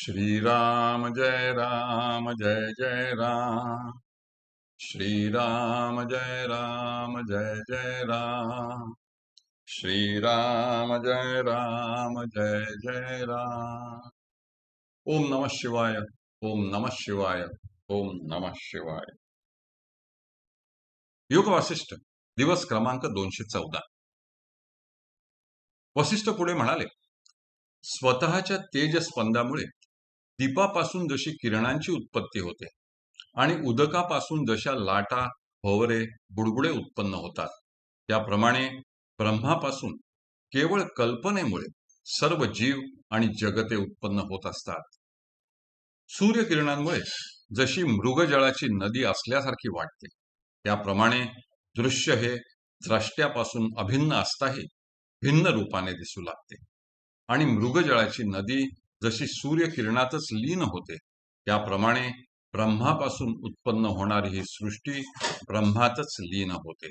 श्रीराम जय राम जय जय राम। श्रीराम जय राम जय जय राम। श्रीराम जय राम जय जय राम। ओम नमः शिवाय ओम नमः शिवाय ओम नमः शिवाय। योग वासिष्ठ दिवस क्रमांक दोनशे चौदा. वसिष्ठ पुढे म्हणाले स्वतःच्या तेजस्पंदामुळे दीपापासून जशी किरणांची उत्पत्ती होते आणि उदकापासून जशा लाटा भवरे बुडबुडे उत्पन्न होतात त्याप्रमाणे ब्रह्मापासून केवळ कल्पनेमुळे सर्व जीव आणि जगते उत्पन्न होत असतात. सूर्यकिरणांमुळे जशी मृगजळाची नदी असल्यासारखी वाटते त्याप्रमाणे दृश्य हे द्रष्ट्यापासून अभिन्न असताही भिन्न रूपाने दिसू लागते आणि मृगजळाची नदी जशी सूर्यकिरणातच लीन होते त्याप्रमाणे ब्रह्मापासून उत्पन्न होणारी ही सृष्टी ब्रह्मातच लीन होते.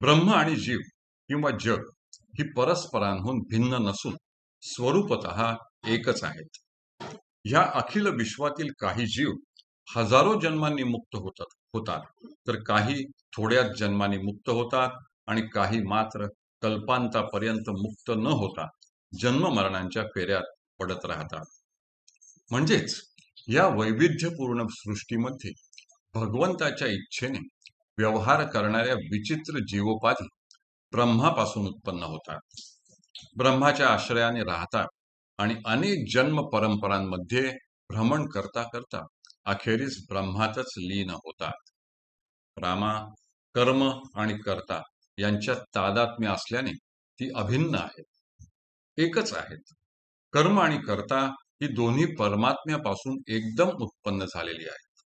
ब्रह्म आणि जीव किंवा जग ही परस्परांहून भिन्न नसून स्वरूपत एकच आहेत. ह्या अखिल विश्वातील काही जीव हजारो जन्मांनी मुक्त होतात होतात. तर काही थोड्याच जन्मांनी मुक्त होतात आणि काही मात्र कल्पांतापर्यंत मुक्त न होता जन्म मरणांच्या फेऱ्यात पडत राहतात. म्हणजेच या वैविध्यपूर्ण सृष्टीमध्ये भगवंताच्या इच्छेने व्यवहार करणाऱ्या विचित्र जीवोपाधी ब्रह्मापासून उत्पन्न होतात. ब्रह्माच्या आश्रयाने राहतात आणि अनेक जन्म परंपरांमध्ये भ्रमण करता करता अखेरीस ब्रह्मातच लीन होतात. रामा कर्म आणि कर्ता यांच्यात तादात्म्य असल्याने ती अभिन्न आहेत. एकच आहेत. कर्म आणि कर्ता ही दोन्ही परमात्म्यापासून एकदम उत्पन्न झालेली आहेत.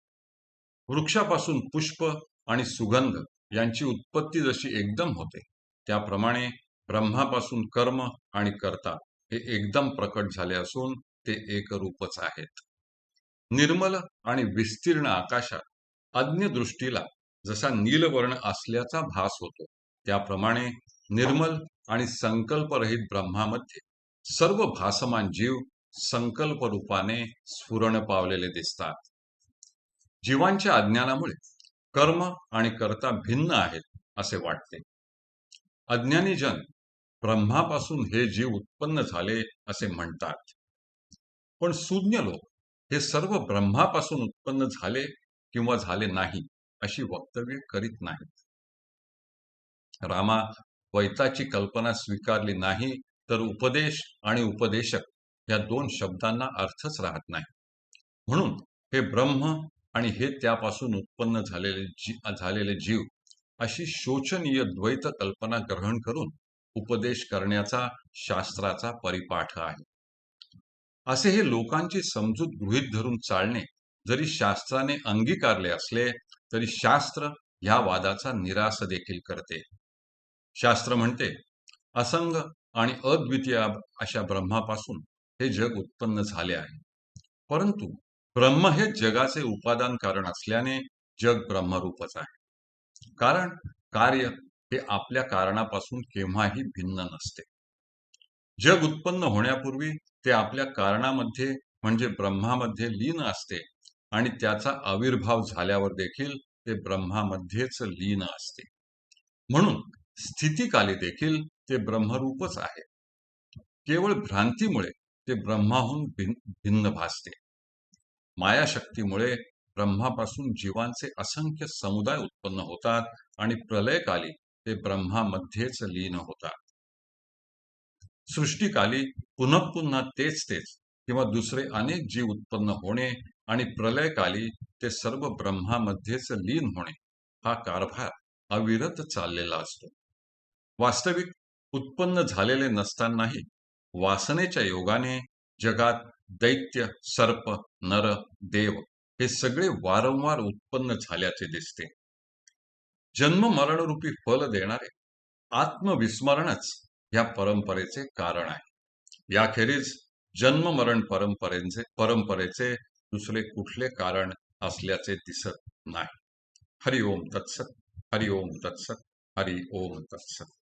वृक्षापासून पुष्प आणि सुगंध यांची उत्पत्ती जशी एकदम होते त्याप्रमाणे ब्रह्मापासून कर्म आणि कर्ता हे एकदम प्रकट झाले असून ते एकरूपच आहेत. निर्मल आणि विस्तीर्ण आकाशात अज्ञ दृष्टीला जसा नीलवर्ण असल्याचा भास होतो त्याप्रमाणे निर्मल आणि संकल्परहित ब्रह्मामध्ये सर्व भासमान जीव संकल्प रूपाने स्फुरण पावलेले दिसतात. जीवांच्या अज्ञानामुळे कर्म आणि कर्ता भिन्न आहेत असे वाटते. अज्ञानी जन ब्रह्मापासून हे जीव उत्पन्न झाले असे म्हणतात. पण सुज्ञ लोक हे सर्व ब्रह्मापासून उत्पन्न झाले किंवा झाले नाही अशी वक्तव्य करीत नाहीत. रामा द्वैताची कल्पना स्वीकारली नाही तर उपदेश आणि उपदेशक या दोन शब्दांना अर्थच राहत नाही. म्हणून हे ब्रह्म आणि हे त्यापासून उत्पन्न झालेले जी झालेले जीव अशी शोचनीय द्वैत कल्पना ग्रहण करून उपदेश करण्याचा शास्त्राचा परिपाठ आहे. असे हे लोकांची समजूत गृहीत धरून चालणे जरी शास्त्राने अंगीकारले असले तरी शास्त्र ह्या वादाचा निराश देखील करते. शास्त्र म्हणते असंग आणि अद्वितीय अशा ब्रह्मापासून हे जग उत्पन्न झाले आहे. परंतु ब्रह्म हे जगाचे उपादान कारण असल्याने जग ब्रह्मरूपच आहे. कारण कार्य हे आपल्या कारणापासून केव्हाही भिन्न नसते. जग उत्पन्न होण्यापूर्वी ते आपल्या कारणामध्ये म्हणजे ब्रह्मामध्ये लीन असते आणि त्याचा आविर्भाव झाल्यावर देखील ते ब्रह्मामध्येच लीन असते. म्हणून स्थितीकाली देखील ते ब्रह्मरूपच आहे. केवळ भ्रांतीमुळे ते ब्रह्माहून भिन्न भासते. मायाशक्तीमुळे ब्रह्मापासून जीवांचे असंख्य समुदाय उत्पन्न होतात आणि प्रलयकाली ते ब्रह्मामध्येच लीन होतात. सृष्टीकाली पुन्हा पुन्हा तेच तेच किंवा दुसरे अनेक जीव उत्पन्न होणे आणि प्रलयकाली ते सर्व ब्रह्मामध्येच लीन होणे हा कारभार अविरत चाललेला असतो. वास्तविक उत्पन्न झालेले नसतानाही वासनेच्या योगाने जगात दैत्य सर्प नर देव हे सगळे वारंवार उत्पन्न झाल्याचे दिसते. जन्म मरणरूपी फल देणारे आत्मविस्मरणच या परंपरेचे कारण आहे. याखेरीज जन्म मरण परंपरेचे परंपरेचे दुसरे कुठले कारण असल्याचे दिसत नाही. हरि ओम तत्सत हरि ओम तत्सत हरि ओम तत्सत.